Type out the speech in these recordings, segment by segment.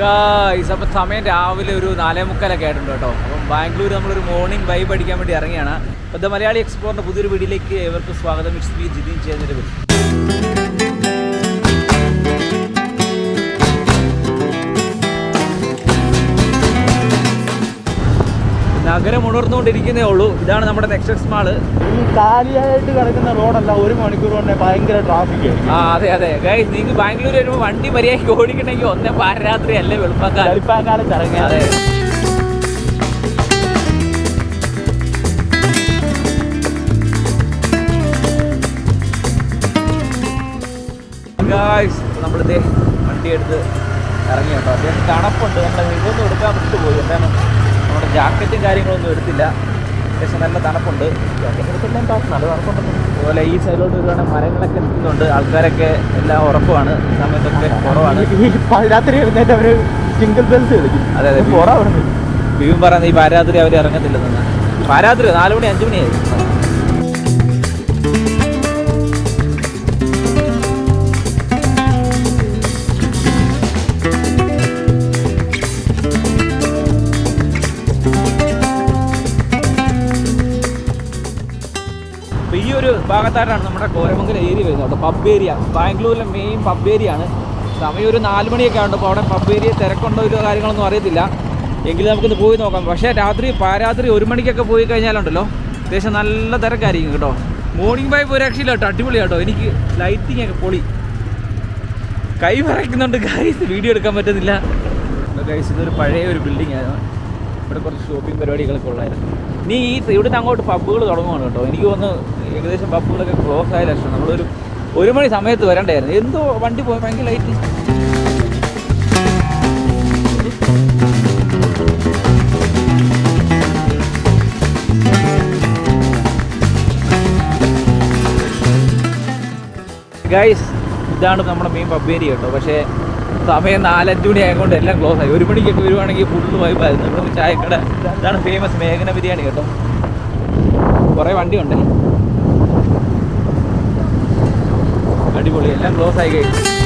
Guys അപ്പം സമയം രാവിലെ ഒരു നാലേ മുക്കാലൊക്കെ ആയിട്ടുണ്ട് കേട്ടോ. അപ്പം ബാംഗ്ലൂർ നമ്മളൊരു മോർണിംഗ് വൈബ് അടിക്കാൻ വേണ്ടി ഇറങ്ങിയാണ്. അപ്പം ദ മലയാളി എക്സ്പ്ലോറിന്റെ പുതിയൊരു വീഡിയോയിലേക്ക് ഏവർക്കും സ്വാഗതം. ഇറ്റ്സ് ബി ജിതിൻ ചെയ്യുന്നൊരു വീഡിയോ നഗരം ഉണർന്നുകൊണ്ടിരിക്കുന്നേ ഉള്ളൂ. ഇതാണ് നമ്മുടെ നെക്സസ് മാൾ ഈ കാലിയായിട്ട് കിടക്കുന്ന റോഡല്ല ഒരു മണിക്കൂർ കൊണ്ട് ഭയങ്കര ട്രാഫിക് ആ അതെ അതെ. ഗൈസ് നിങ്ങൾക്ക് ബാംഗ്ലൂർ വരുമ്പോൾ വണ്ടി മര്യാദയ്ക്ക് ഓടിക്കണമെങ്കിൽ ഒന്നേ പാരരാത്രി അല്ലേ വെളുപ്പക്കാലം? അതെ. ഗായ്സ് നമ്മളിതേ വണ്ടി എടുത്ത് ഇറങ്ങി കേട്ടോ. അത്യാവശ്യം തണുപ്പുണ്ട്. നമ്മൾ ഇതൊന്നും എടുക്കാൻ വിട്ടുപോയി. എന്താണ്? നമ്മുടെ ജാക്കറ്റും കാര്യങ്ങളൊന്നും എടുത്തില്ല. അത്യാവശ്യം നല്ല തണുപ്പുണ്ട്. ജാക്കറ്റ് എടുത്തില്ല നല്ല തണുപ്പുണ്ടെന്ന് അതുപോലെ ഈ സൈഡിലോട്ട് വരുവാണെങ്കിൽ മരങ്ങളൊക്കെ നിൽക്കുന്നുണ്ട്. ആൾക്കാരൊക്കെ എല്ലാം ഉറപ്പാണ് ഈ സമയത്തൊക്കെ കുറവാണ്. രാത്രി എഴുന്നേറ്റ് അവർ സിംഗിൾ ബെൽസ് കളിക്കും. അതെ അതെ. കുറവാണ് അവിടെ പറയുന്നത് ഈ പാരാത്രി അവർ ഇറങ്ങത്തില്ലെന്നാണ്. പാരാത്രി നാല് മണി അഞ്ച് മണിയായി. ഭാഗത്തായിട്ടാണ് നമ്മുടെ കോരമംഗലം ഏരിയ വരുന്നത് കേട്ടോ. പബ് ഏരിയ ബാംഗ്ലൂരിലെ മെയിൻ പബ് ഏരിയ ആണ്. സമയം ഒരു നാല് മണിയൊക്കെ ഉണ്ട് അപ്പോൾ അവിടെ പബ് ഏരിയ തിരക്കുണ്ടോ ഇല്ലോ കാര്യങ്ങളൊന്നും അറിയത്തില്ല. എങ്കിലും നമുക്കൊന്ന് പോയി നോക്കാം. പക്ഷേ രാത്രി പാരാത്രി ഒരു മണിക്കൊക്കെ പോയി കഴിഞ്ഞാലുണ്ടല്ലോ അത്യാവശ്യം നല്ല തിരക്കായിരിക്കും കേട്ടോ. മോർണിംഗ് വൈബ് ഒരു രക്ഷയില്ല കേട്ടോ അടിപൊളി കേട്ടോ. എനിക്ക് ലൈറ്റിംഗ് ഒക്കെ പൊളി. കൈ വിറയ്ക്കുന്നുണ്ട് ഗൈസ് വീഡിയോ എടുക്കാൻ പറ്റുന്നില്ല. ഗൈസ് ഇതൊരു പഴയ ഒരു ബിൽഡിംഗ് ആയിരുന്നു. ഇവിടെ കുറച്ച് ഷോപ്പിംഗ് പരിപാടികളൊക്കെ ഉള്ളായിരുന്നു. നീ ഈ ഇവിടുന്ന് അങ്ങോട്ട് പബ്ബുകൾ തുടങ്ങുകയാണ് കേട്ടോ. എനിക്ക് തോന്നുന്നു ഏകദേശം പബ്ബുകളൊക്കെ ക്ലോസ് ആയ ലക്ഷണം. നമ്മളൊരു ഒരു മണി സമയത്ത് വരണ്ടായിരുന്നു. എന്തോ വണ്ടി പോയി ഭയങ്കര ലൈറ്റ് ഗൈസ് ഇതാണ് നമ്മുടെ മെയിൻ പബ്ബേരി കേട്ടോ. പക്ഷേ സമയം നാലഞ്ച് മണി ആയതുകൊണ്ട് എല്ലാം ക്ലോസ് ആയി. ഒരു മണിക്കൊക്കെ വരുവാണെങ്കിൽ ഫുള്ള് വൈബായിരുന്നു ഇവിടെ ചായക്കട. ഇതാണ് ഫേമസ് മേഘന ബിരിയാണി കേട്ടോ. കുറേ വണ്ടിയുണ്ട്. അടിപൊളി എല്ലാം ക്ലോസ് ആയി കഴിഞ്ഞു.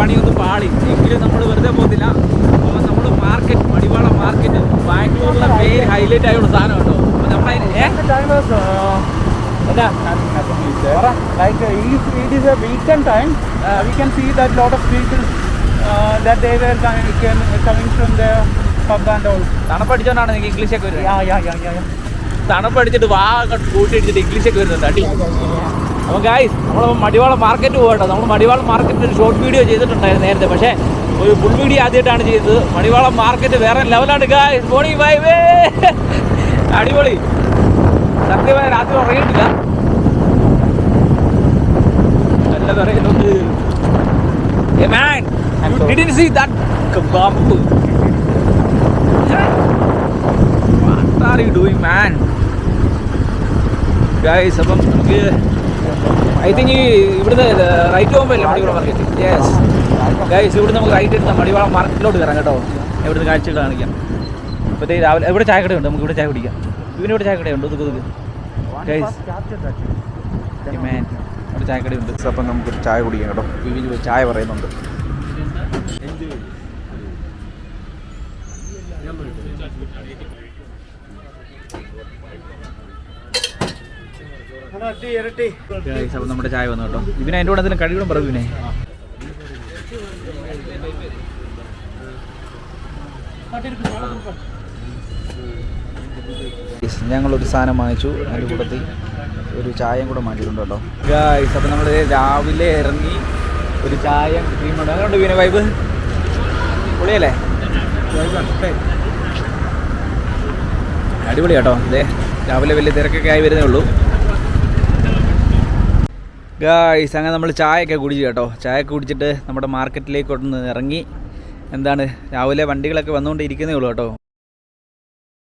പണിയൊന്നും പാളി. എങ്കിലും നമ്മൾ വെറുതെ പോകുന്നില്ല. അപ്പോൾ നമ്മൾ മാർക്കറ്റ് മടിവാള മാർക്കറ്റ് ബാംഗ്ലൂരിലെ മെയിൻ ഹൈലൈറ്റ് ആയുള്ള സാധനം കേട്ടോ. അപ്പോൾ നമ്മൾ ഏ? time is uh, എന്താ? nothing, nothing. Like uh, if it is a weekend time, uh, we can see that lot of people uh, that they were coming, came, coming from the pub and all. തണുപ്പടിച്ചോണ്ടാണ് നിങ്ങൾക്ക് വരുന്നത്. Yeah, yeah. yeah. തണുപ്പടിച്ചിട്ട് വാ കൂട്ടി അടിച്ചിട്ട് ഇംഗ്ലീഷൊക്കെ വരുന്നുണ്ട്. അടി. അപ്പോൾ guys നമ്മൾ Madiwala market പോകട്ടോ നമ്മൾ മടിവാള മാർക്കറ്റിൽ ഒരു ഷോർട്ട് വീഡിയോ ചെയ്തിട്ടുണ്ടായിരുന്നു നേരത്തെ. പക്ഷേ ഒരു ഫുൾ വീഡിയോ ആദ്യമായിട്ടാണ് ചെയ്തത്. മടിവാള മാർക്കറ്റ് വേറെ ലെവലാണ് ഗായ്സ് മോർണിംഗ് ബൈ വേ അടിപൊളി. സത്യമായ രാത്രി ഉറങ്ങിയിട്ടില്ല. നല്ല പറയുന്നുണ്ട് Hey man, I'm you sorry. didn't see that kebab? What are you doing, man? അപ്പം നമുക്ക് ഐ തിങ്ക് ഈ ഇവിടുന്ന് റൈറ്റ് പോകുമ്പോൾ മടിവാള മാർക്കറ്റ് യെസ് ഗൈസ് ഇവിടുന്ന് നമുക്ക് റൈറ്റ് എടുത്താൽ മടിവാള മാർക്കറ്റിലോട്ട് കയറാം കേട്ടോ. ഇവിടുന്ന് കാഴ്ചകൾ കാണിക്കാം. അപ്പോഴത്തേ രാവിലെ ഇവിടെ ചായക്കടയുണ്ട് നമുക്ക് ഇവിടെ ചായ കുടിക്കാം. ഇവന് ഇവിടെ ചായക്കടയുണ്ട് തുക തുക ഗൈസ്. മാൻ ഇവിടെ ചായക്കടയുണ്ട്. അപ്പം നമുക്കൊരു ചായ കുടിക്കാം കേട്ടോ. വിവിന് ചായ പറയുന്നുണ്ട്. നമ്മുടെ ചായ വന്നു കേട്ടോ. ഇവനെ അതിന്റെ കൂടെ എന്തെങ്കിലും കഴിവും പറയും ഇവനെ. ഞങ്ങളൊരു സാധനം വാങ്ങിച്ചു. അതിന്റെ കൂട്ടത്തിൽ ഒരു ചായയും കൂടെ മാറ്റിയിട്ടുണ്ട് കേട്ടോ. ഗായ്സ് അപ്പം നമ്മൾ രാവിലെ ഇറങ്ങി ഒരു ചായ ക്രീമുണ്ട് അങ്ങനെയുണ്ട് പിന്നെ വൈബ് പൊളിയല്ലേ? അടിപൊളി കേട്ടോ. അതെ രാവിലെ വലിയ തിരക്കൊക്കെ ആയി വരുന്നേ ഉള്ളൂ. ഗായ്സ് അങ്ങനെ നമ്മൾ ചായയൊക്കെ കുടിച്ചു കേട്ടോ. ചായയൊക്കെ കുടിച്ചിട്ട് നമ്മുടെ മാർക്കറ്റിലേക്ക് ഒന്ന് ഇറങ്ങി. എന്താണ് രാവിലെ വണ്ടികളൊക്കെ വന്നുകൊണ്ടിരിക്കുന്നേ ഉള്ളൂ കേട്ടോ.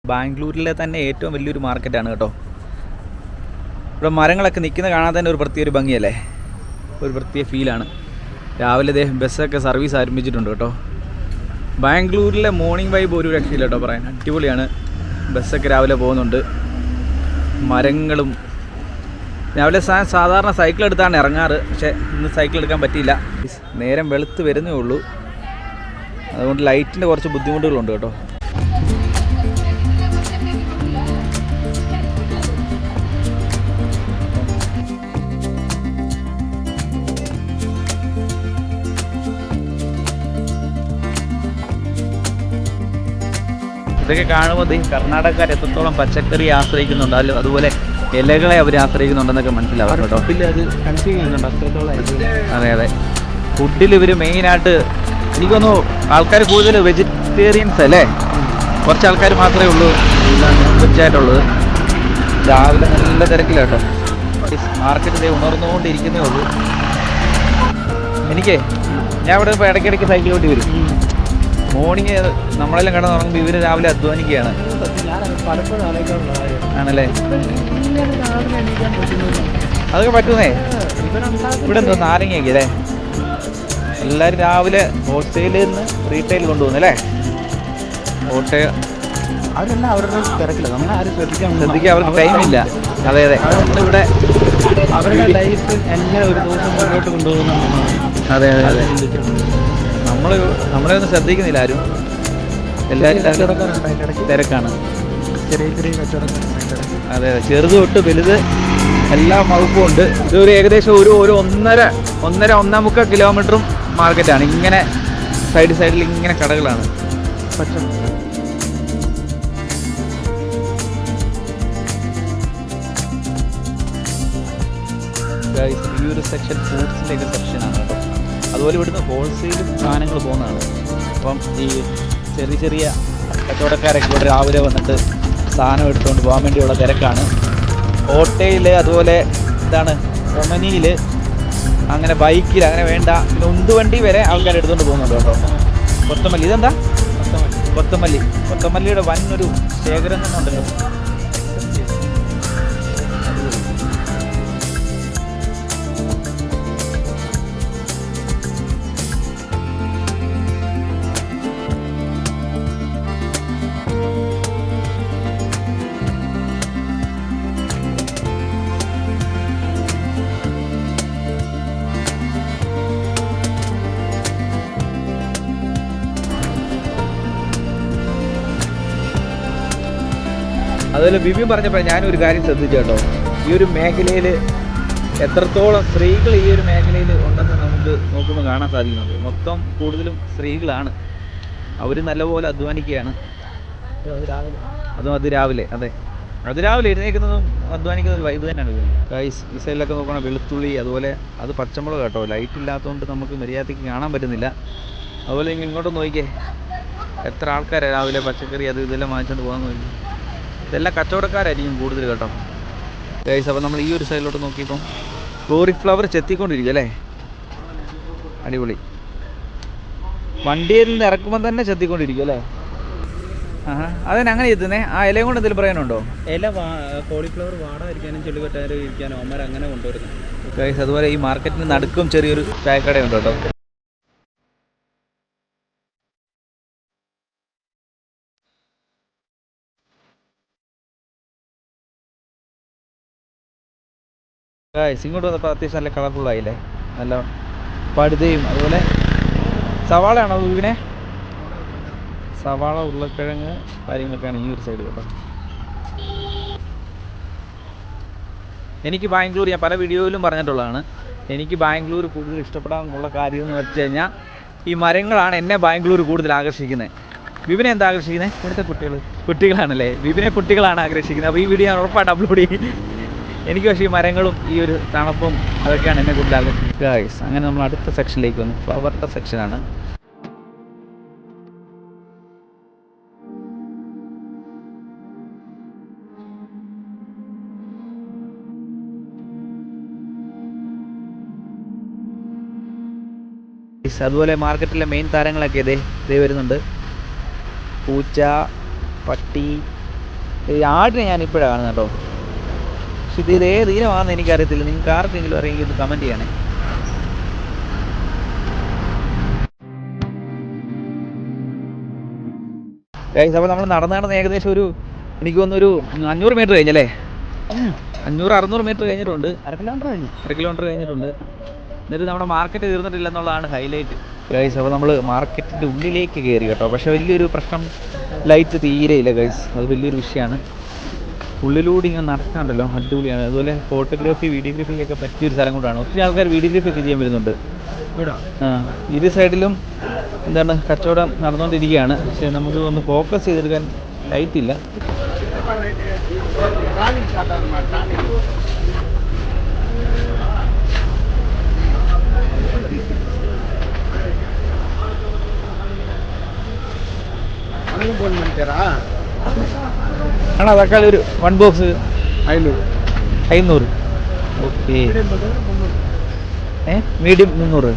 ബാംഗ്ലൂരിലെ തന്നെ ഏറ്റവും വലിയൊരു മാർക്കറ്റാണ് കേട്ടോ. ഇവിടെ മരങ്ങളൊക്കെ നിൽക്കുന്ന കാണാൻ തന്നെ ഒരു പ്രത്യേക ഒരു ഭംഗിയല്ലേ? ഒരു പ്രത്യേക ഫീലാണ് രാവിലെ ദേ ബസ്സൊക്കെ സർവീസ് ആരംഭിച്ചിട്ടുണ്ട് കേട്ടോ. ബാംഗ്ലൂരിലെ മോർണിംഗ് വൈബ് ഒരു രക്ഷയില്ല കേട്ടോ പറയാൻ. അടിപൊളിയാണ്. ബസ്സൊക്കെ രാവിലെ പോകുന്നുണ്ട്. മരങ്ങളും രാവിലെ സാ- സാധാരണ സൈക്കിൾ എടുത്താണ് ഇറങ്ങാറ്. പക്ഷേ ഇന്ന് സൈക്കിൾ എടുക്കാൻ പറ്റിയില്ല. നേരം വെളുത്ത് വരുന്നേ ഉള്ളൂ. അതുകൊണ്ട് ലൈറ്റിന്റെ കുറച്ച് ബുദ്ധിമുട്ടുകളുണ്ട് കേട്ടോ. ഇതൊക്കെ കാണുമ്പോൾ കർണാടകക്കാർ എത്രത്തോളം പച്ചക്കറി ആശ്രയിക്കുന്നുണ്ട്. അതുപോലെ ഇലകളെ അവർ ആശ്രയിക്കുന്നുണ്ടെന്നൊക്കെ മനസ്സിലാവും കേട്ടോ. അത് അതെ ഫുഡിൽ ഇവർ മെയിനായിട്ട് എനിക്കൊന്നു ആൾക്കാർ കൂടുതൽ വെജിറ്റേറിയൻസ് അല്ലേ? കുറച്ച് ആൾക്കാർ മാത്രമേ ഉള്ളൂ. വെച്ചായിട്ടുള്ളത്. രാവിലെ നല്ല തിരക്കിലാട്ടോ മാർക്കറ്റ് ഇതേ ഉണർന്നുകൊണ്ടിരിക്കുന്നേ ഉള്ളൂ. എനിക്കേ ഞാൻ ഇവിടെ ഇപ്പോൾ ഇടയ്ക്കിടയ്ക്ക് സൈക്കിൾ ഓട്ടി വരും. മോർണിംഗ് നമ്മളെല്ലാം കിടന്നുറങ്ങുമ്പോൾ ഇവർ രാവിലെ അധ്വാനിക്കുകയാണ്. ആണല്ലേ. അതൊക്കെ പറ്റുന്നേ? ഇവിടെ എന്തോ നാരങ്ങയൊക്കെ അല്ലേ? എല്ലാവരും രാവിലെ ഹോൾസെയിലിൽ നിന്ന് റീറ്റെയിൽ കൊണ്ടുപോകുന്നു അല്ലേ? ഹോട്ടൽ. അവരെല്ലാം അവരുടെ തിരക്കില്ല നമ്മൾ ആരും ശ്രദ്ധിക്കാൻ ശ്രദ്ധിക്കാൻ അവർക്ക് ടൈമില്ല അതെ അതെ. ഇവിടെ അവരുടെ ലൈഫ് എങ്ങനെ ഒരു ദിവസം മുന്നോട്ട് കൊണ്ടുപോകുന്ന അതെ അതെ അതെ. നമ്മൾ നമ്മളെ ഒന്നും ശ്രദ്ധിക്കുന്നില്ല ആരും. തിരക്കാണ്. അതെ അതെ. ചെറുത് തൊട്ട് വലുത് എല്ലാ വകുപ്പും ഉണ്ട്. ഇതൊരു ഏകദേശം ഒരു ഒരു ഒന്നര ഒന്നര ഒന്നേ മുക്കാൽ കിലോമീറ്ററും മാർക്കറ്റാണ് ഇങ്ങനെ സൈഡ് സൈഡിൽ ഇങ്ങനെ കടകളാണ്. ഈ ഒരു സെക്ഷൻ ഫ്രൂട്ട്സിന്റെ ഒക്കെ സെക്ഷനാണ് കേട്ടോ. അതുപോലെ ഇവിടുന്ന് ഹോൾസെയിൽ സാധനങ്ങൾ പോകുന്നതാണ്. അപ്പം ഈ ചെറിയ ചെറിയ കച്ചവടക്കാരൊക്കെ ഇവിടെ രാവിലെ വന്നിട്ട് സാധനം എടുത്തുകൊണ്ട് പോകാൻ വേണ്ടിയുള്ള തിരക്കാണ്. ഓട്ടോയിൽ അതുപോലെ എന്താണ് ഒമനിയിൽ അങ്ങനെ ബൈക്കിൽ അങ്ങനെ വേണ്ട പിന്നെ ഉന്തുവണ്ടി വരെ ആൾക്കാർ എടുത്തുകൊണ്ട് പോകുന്നുണ്ട് കേട്ടോ. കൊത്തമല്ലി. ഇതെന്താ? കൊത്തമല്ലി. കൊത്തമല്ലിയുടെ വൻ ഒരു ശേഖരം തന്നെ ഉണ്ടല്ലോ. അതുപോലെ ബിബി പറഞ്ഞപ്പോൾ ഞാനൊരു കാര്യം ശ്രദ്ധിച്ചു കേട്ടോ. ഈ ഒരു മേഖലയിൽ എത്രത്തോളം സ്ത്രീകൾ ഈ ഒരു മേഖലയിൽ ഉണ്ടെന്ന് നമുക്ക് നോക്കുമ്പോൾ കാണാൻ സാധിക്കുന്നുണ്ട്. മൊത്തം കൂടുതലും സ്ത്രീകളാണ്. അവർ നല്ലപോലെ അധ്വാനിക്കുകയാണ്. അതും അത് രാവിലെ അതെ. അത് രാവിലെ എഴുന്നേൽക്കുന്നതും അധ്വാനിക്കുന്ന ഒരു വൈബ് തന്നെയാണ് ഗൈസ് ഈ സൈഡിലൊക്കെ നോക്കണ വെളുത്തുള്ളി അതുപോലെ അത് പച്ചമുളക് കേട്ടോ. ലൈറ്റ് ഇല്ലാത്തതുകൊണ്ട് നമുക്ക് മര്യാദയ്ക്ക് കാണാൻ പറ്റുന്നില്ല. അതുപോലെ ഇങ്ങോട്ട് നോക്കിയേ എത്ര ആൾക്കാരാണ് രാവിലെ പച്ചക്കറി അത് ഇതെല്ലാം വാങ്ങിച്ചുകൊണ്ട് പോകാൻ നോക്കി ഇതെല്ലാം കച്ചവടക്കാരായിരിക്കും കൂടുതൽ കേട്ടോ. ഗൈസ് അപ്പോൾ നമ്മൾ ഈ ഒരു സൈഡിലോട്ട് നോക്കിയപ്പം ഫ്ലവർ ചെത്തിക്കൊണ്ടിരിക്കും അല്ലേ? അടിപൊളി. വണ്ടിയിൽ നിന്ന് ഇറക്കുമ്പോൾ തന്നെ ചെത്തിക്കൊണ്ടിരിക്കും അല്ലേ? ആഹാ. അതന്നെ അങ്ങനെ ചെത്തുന്നേ. ആ ഇലയും കൊണ്ട് എന്തെങ്കിലും പറയാനുണ്ടോ? ഇല കോളിഫ്ലവർ വാടാതിരിക്കാനും ചെളികെട്ടാനും ഇരിക്കാനും അമ്മ അങ്ങനെ കൊണ്ടുവരുന്നത് ഗൈസ് അതുപോലെ ഈ മാർക്കറ്റിന് നടുക്കും ചെറിയൊരു ചായക്കടയുണ്ട് കേട്ടോ. ഗൈസ് ഇങ്ങോട്ട് വന്നപ്പോൾ അത്യാവശ്യം നല്ല കളർഫുൾ ആയില്ലേ? നല്ല പടുതയും അതുപോലെ സവാളയാണോ ഇതിനെ സവാള ഉരുളക്കിഴങ്ങ് കാര്യങ്ങളൊക്കെയാണ് ഈ ഒരു സൈഡ് കേട്ടോ. എനിക്ക് ബാംഗ്ലൂർ ഞാൻ പല വീഡിയോയിലും പറഞ്ഞിട്ടുള്ളതാണ്. എനിക്ക് ബാംഗ്ലൂർ കൂടുതൽ ഇഷ്ടപ്പെടാനുള്ള കാര്യം എന്ന് വെച്ച് കഴിഞ്ഞാൽ ഈ മരങ്ങളാണ് എന്നെ ബാംഗ്ലൂർ കൂടുതൽ ആകർഷിക്കുന്നത്. വിപിനെ എന്താ ആകർഷിക്കുന്നത്? ഇവിടുത്തെ കുട്ടികൾ കുട്ടികളാണല്ലേ? വിപിനെ കുട്ടികളാണ് ആകർഷിക്കുന്നത്. അപ്പോൾ ഈ വീഡിയോ ഞാൻ ഉറപ്പായിട്ട് അപ്ലോഡ് ചെയ്യും. എനിക്ക് പക്ഷേ ഈ മരങ്ങളും ഈ ഒരു തണുപ്പും അതൊക്കെയാണ് എന്നെ കൂടുതൽ ആകർഷിക്കുന്നത് ഗായ്സ് അങ്ങനെ നമ്മൾ അടുത്ത സെക്ഷനിലേക്ക് വന്നു. ഫ്ലവറിന്റെ സെക്ഷനാണ് അതുപോലെ മാർക്കറ്റിലെ മെയിൻ താരങ്ങളൊക്കെ ഇതേ ഇതേ വരുന്നുണ്ട്. പൂച്ച പട്ടി ആടിനെ ഞാൻ ഇപ്പോഴാണ് കാണുന്നത് കേട്ടോ. പക്ഷെ ഇത് ഇത് ഏത് ഇനമാണെന്ന് എനിക്കറിയത്തില്ല. നിങ്ങൾക്ക് ആർക്കെങ്കിലും അറിയെങ്കിൽ ഒന്ന് കമന്റ് ചെയ്യണേ. ഗൈസ് അപ്പോൾ നമ്മൾ നടന്ന് നടന്ന് ഏകദേശം ഒരു എനിക്ക് തോന്നുന്നു ഒരു അഞ്ഞൂറ് മീറ്റർ കഴിഞ്ഞല്ലേ അഞ്ഞൂറ് അറുന്നൂറ് മീറ്റർ കഴിഞ്ഞിട്ടുണ്ട്. അര കിലോമീറ്റർ കഴിഞ്ഞു. അര കിലോമീറ്റർ കഴിഞ്ഞിട്ടുണ്ട്. എന്നിട്ട് നമ്മുടെ മാർക്കറ്റ് തീർന്നിട്ടില്ല എന്നുള്ളതാണ് ഹൈലൈറ്റ് ഗൈസ് അപ്പോൾ നമ്മൾ മാർക്കറ്റിന്റെ ഉള്ളിലേക്ക് കയറി കേട്ടോ. പക്ഷേ വലിയൊരു പ്രശ്നം ലൈറ്റ് തീരെയില്ല ഗൈസ് അത് വലിയൊരു വിഷയമാണ്. ഉള്ളിലൂടെ ഇങ്ങനെ നടക്കാണ്ടല്ലോ അടിപൊളിയാണ്. അതുപോലെ ഫോട്ടോഗ്രാഫി വീഡിയോഗ്രാഫിക്കൊക്കെ പറ്റിയൊരു സ്ഥലം കൂടാണ് ഒത്തിരി ആൾക്കാർ വീഡിയോഗ്രാഫി ഒക്കെ ചെയ്യാൻ വരുന്നുണ്ട്. ആ ഇരു സൈഡിലും എന്താണ് കച്ചവടം നടന്നുകൊണ്ടിരിക്കുകയാണ് പക്ഷേ നമുക്ക് ഒന്ന് ഫോക്കസ് ചെയ്തെടുക്കാൻ ലൈറ്റ് ഇല്ല. ಫೋನ್ അണാ തക്കാളി ഒരു വൺ ബോക്സ് അയ്യൂറ് ഓക്കെ ഏ? മീഡിയം മുന്നൂറ്.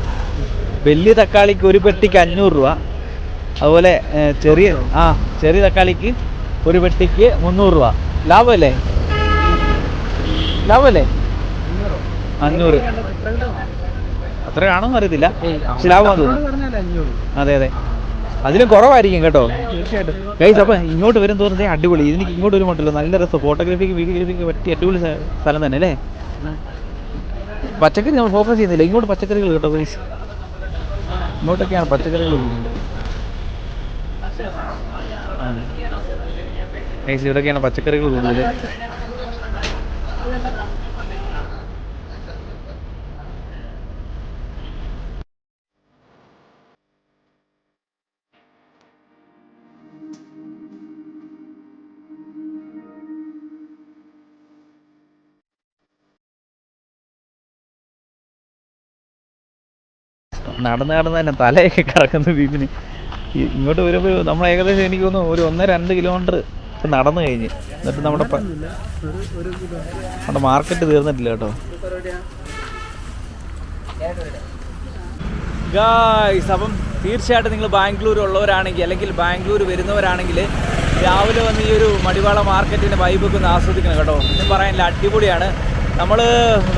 വലിയ തക്കാളിക്ക് ഒരു പെട്ടിക്ക് അഞ്ഞൂറ് രൂപ. അതുപോലെ ചെറിയ ആ ചെറിയ തക്കാളിക്ക് ഒരു പെട്ടിക്ക് മുന്നൂറ് രൂപ. ലാഭമല്ലേ? ലാഭമല്ലേ? അഞ്ഞൂറ്. അത്രയാണോന്ന് അറിയത്തില്ല. പക്ഷെ ലാഭം തോന്നുന്നു അതെ അതെ. അതിലും കുറവായിരിക്കും കേട്ടോ. തീർച്ചയായിട്ടും. ഗൈസ് അപ്പം ഇങ്ങോട്ട് വരും തോന്നുന്നത് അടിപൊളി. ഇതിന് ഇങ്ങോട്ട് വരും വരുമ്പോണ്ടല്ലോ നല്ല രസം. ഫോട്ടോഗ്രാഫിക്ക് വീഡിയോഗ്രാഫിക്ക് പറ്റിയ അടിപൊളി സ്ഥ- സ്ഥലം തന്നെ അല്ലേ? പച്ചക്കറി നമ്മൾ ഫോക്കസ് ചെയ്യുന്നില്ല. ഇങ്ങോട്ട് പച്ചക്കറികൾ കേട്ടോ ഗൈസ് ഇങ്ങോട്ടൊക്കെയാണ് പച്ചക്കറികൾ ഗൈസ് ഇവിടെയൊക്കെയാണ് പച്ചക്കറികൾ കൂടുതൽ നടന്ന് നടന്ന് തന്നെ തലയൊക്കെ കറക്കുന്ന ഇതിന് ഇങ്ങോട്ട് വരുമ്പോൾ നമ്മൾ ഏകദേശം എനിക്ക് തോന്നുന്നു ഒരു ഒന്ന് രണ്ട് കിലോമീറ്റർ ഇപ്പം നടന്നു കഴിഞ്ഞ്. എന്നിട്ട് നമ്മുടെ നമ്മുടെ മാർക്കറ്റ് തീർന്നിട്ടില്ല കേട്ടോ. അപ്പം തീർച്ചയായിട്ടും നിങ്ങൾ ബാംഗ്ലൂർ ഉള്ളവരാണെങ്കിൽ അല്ലെങ്കിൽ ബാംഗ്ലൂർ വരുന്നവരാണെങ്കിൽ രാവിലെ വന്ന് ഈ ഒരു മടിവാള മാർക്കറ്റിന്റെ വൈബൊക്കെ ഒന്ന് ആസ്വദിക്കണം കേട്ടോ. ഒന്നും പറയാനില്ല അടിപൊളിയാണ്. നമ്മൾ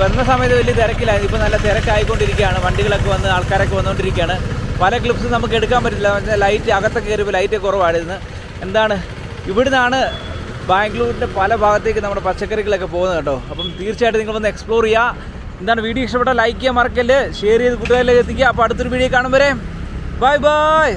വരുന്ന സമയത്ത് വലിയ തിരക്കിലായിരുന്നു. ഇപ്പോൾ നല്ല തിരക്കായിക്കൊണ്ടിരിക്കുകയാണ്. വണ്ടികളൊക്കെ വന്ന് ആൾക്കാരൊക്കെ വന്നുകൊണ്ടിരിക്കുകയാണ് പല ക്ലിപ്സും നമുക്ക് എടുക്കാൻ പറ്റില്ല. ലൈറ്റ് അകത്തൊക്കെ കയറിയപ്പോൾ ലൈറ്റ് കുറവായിരുന്നു. എന്താണ്? ഇവിടുന്നാണ് ബാംഗ്ലൂരിന്റെ പല ഭാഗത്തേക്ക് നമ്മുടെ പച്ചക്കറികളൊക്കെ പോകുന്നത് കേട്ടോ. അപ്പം തീർച്ചയായിട്ടും നിങ്ങൾ വന്ന് എക്സ്പ്ലോർ ചെയ്യുക എന്താണ് വീഡിയോ ഇഷ്ടപ്പെട്ട ലൈക്ക് ചെയ്യാൻ മറക്കല്ലേ? ഷെയർ ചെയ്ത് കൂട്ടുകാരിലേക്ക് എത്തിക്കുക. അപ്പോൾ അടുത്തൊരു വീഡിയോ കാണും വരെ. Bye bye